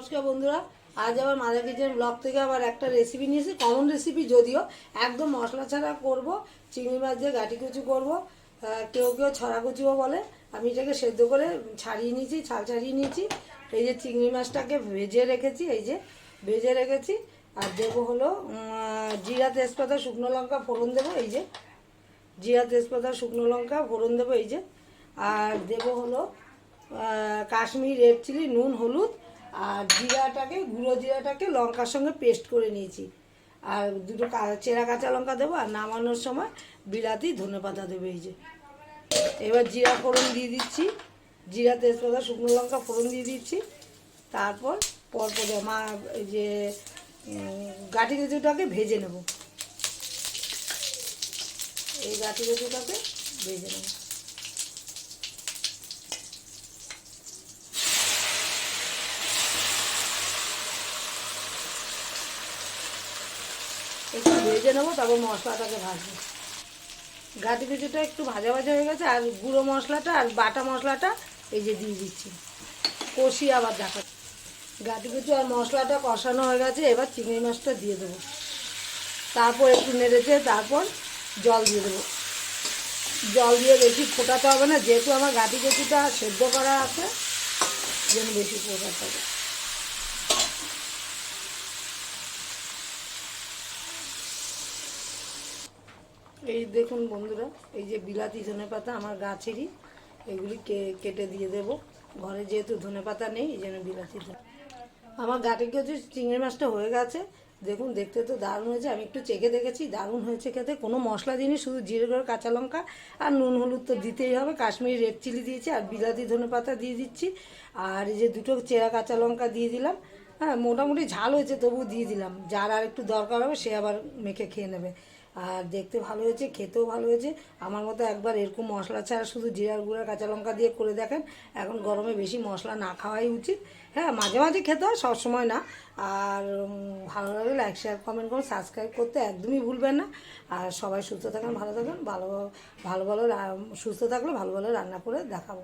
নমস্কার বন্ধুরা, আজ আবার মাদার কিচেন ব্লগ থেকে আবার একটা রেসিপি নিয়েছি কমন রেসিপি যদিও একদম মশলা ছাড়া করব, চিংড়ি মাছ দিয়ে গাটি কুচু করব কেউ কেউ ছড়া কুচিও বলে। আমি এটাকে সেদ্ধ করে ছাড়িয়ে নিয়েছি, ছাল ছাড়িয়ে নিয়েছি। এই যে চিংড়ি মাছটাকে ভেজে রেখেছি, এই যে ভেজে রেখেছি। আর দেবো হলো জিরা তেজপাতা, শুকনো লঙ্কা, ফোড়ন দেবো, এই যে। জিরা তেজপাতা, শুকনো লঙ্কা, ফোড়ন দেবো, এই যে। আর দেবো হলো কাশ্মীর রেড চিলি নুন, হলুদ আর জিরাটাকে গুঁড়ো জিরাটাকে লঙ্কার সঙ্গে পেস্ট করে নিয়েছি। আর দুটো চেরা কাঁচা লঙ্কা দেবো আর নামানোর সময় বিলাতি ধনে পাতা দেবো এই যে। এবার জিরা ফোড়ন দিয়ে দিচ্ছি। জিরা তেজপাতা শুকনো লঙ্কা ফোড়ন দিয়ে দিচ্ছি। তারপর পরপর মা যে উম, গাঠি কিছুটাকে ভেজে নেব। এই গাঠি কিছুটাকে ভেজে নেব। একটু ভেজে নেব, তারপর মশলাটাকে ভাজবো। গাটি কিছুটা একটু ভাজা ভাজা হয়ে গেছে, আর গুঁড়ো মশলাটা আর বাটা মশলাটা এই যে দিয়ে দিচ্ছি। কষি আবার দেখা গাটি কিছু আর মশলাটা কষানো হয়ে গেছে, এবার চিংড়ি মাছটা দিয়ে দেবো। তারপর একটু নেড়েছে তারপর জল দিয়ে দেবো। জল দিয়ে বেশি ফোটাতে হবে না, যেহেতু আমার গাটি কিছুটা সেদ্ধ করা আছে, যেন বেশি ফোটাতে হবে। এই দেখুন বন্ধুরা, এই যে বিলাতি ধনে পাতা আমার গাছেরই, এগুলি কেটে দিয়ে দেব। ঘরে যেহেতু ধনে পাতা নেই, এই জন্য বিলাতি আমার গাটে কিছু চিংড়ি মাছটা হয়ে গেছে। দেখুন, দেখতে তো দারুণ হয়েছে। আমি একটু চেখে দেখেছি, দারুণ হয়েছে খেতে। কোনো মশলা দিইনি শুধু জিরে গুঁড়ো, কাঁচা লঙ্কা আর নুন হলুদ তো দিতেই হবে। কাশ্মীরি রেড চিলি দিয়েছি আর বিলাতি ধনে পাতা দিয়ে দিচ্ছি। আর এই যে দুটো চেরা কাঁচা লঙ্কা দিয়ে দিলাম। হ্যাঁ মোটামুটি ঝাল হয়েছে তবু দিয়ে দিলাম। যার আর একটু দরকার হবে, সে আবার মেখে খেয়ে নেবে। আর দেখতে ভালো হয়েছে, খেতেও ভালো হয়েছে। আমার মতো একবার এরকম মশলা ছাড়া শুধু জিরার গুঁড়া, কাঁচা লঙ্কা দিয়ে করে দেখেন। এখন গরমে বেশি মশলা না খাওয়াই উচিত। হ্যাঁ মাঝে মাঝে খেতে হয়, সবসময় না। আর ভালো লাগলে লাইক শেয়ার কমেন্ট করুন সাবস্ক্রাইব করতে একদমই ভুলবেন না। আর সবাই সুস্থ থাকেন, ভালো থাকেন, ভালো ভালো ভালো সুস্থ থাকলে ভালো ভালো রান্না করে দেখাবো।